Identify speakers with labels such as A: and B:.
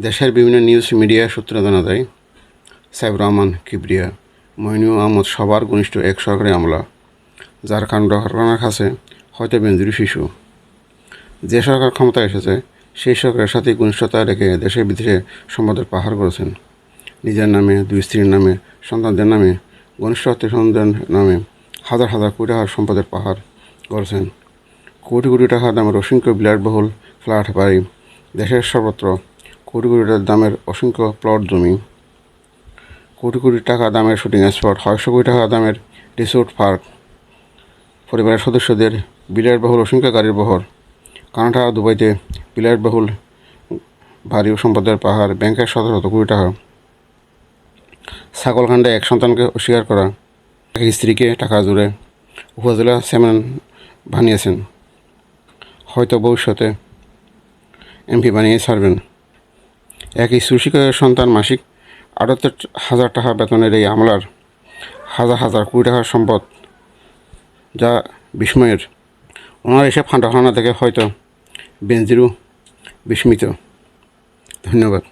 A: দেশের বিভিন্ন news media সূত্রে জানা যায় সাইব রহমান, কিবরিয়া মইনু আহমদ সবার ঘনিষ্ঠ এক সরকারি আমলা যার কাণ্ড কারখানার কাছে হয়তো বেঞ্জুরি শিশু। যে সরকার ক্ষমতায় এসেছে, সেই সরকারের সাথে ঘনিষ্ঠতা রেখে দেশে বিদেশে সম্পদের পাহাড় করেছেন। নিজের নামে, দুই স্ত্রীর নামে, সন্তানদের নামে, ঘনিষ্ঠ আত্মীয় স্বজনদের নামে হাজার হাজার কোটি টাকার সম্পদের পাহাড় করেছেন। কোটি কোটি টাকা দামের অসংখ্য বিলাসবহুল ফ্ল্যাট বাড়ি, দেশের সর্বত্র কোটি কোটি দামের অসংখ্য প্লট জমি, কোটি কোটি টাকা দামের শুটিং স্পট ছয়শো কোটি টাকা দামের রিসোর্ট পার্ক পরিবারের সদস্যদের বিলাসবহুল অসংখ্য গাড়ির বহর, কানাডা, দুবাইতে বিলাসবহুল ভারী সম্পদের পাহাড়, ব্যাংকের শত শত কোটি টাকা ছাগলকাণ্ডে এক সন্তানকে অস্বীকার করা, এক স্ত্রীকে টাকা জুড়ে উপজেলা চেয়ারম্যান বানিয়েছেন। হয়তো ভবিষ্যতে এমপি বানিয়ে ছাড়বেন। এক স্কুল শিক্ষকের সন্তান মাসিক আটাত্তর হাজার টাকা বেতনের এই আমলার হাজার হাজার কুড়ি টাকার সম্পদ, যা বিস্ময়ের। ওনার এসব ফান্ডাখানা দেখে হয়তো বেঞ্জিরু বিস্মিত। ধন্যবাদ।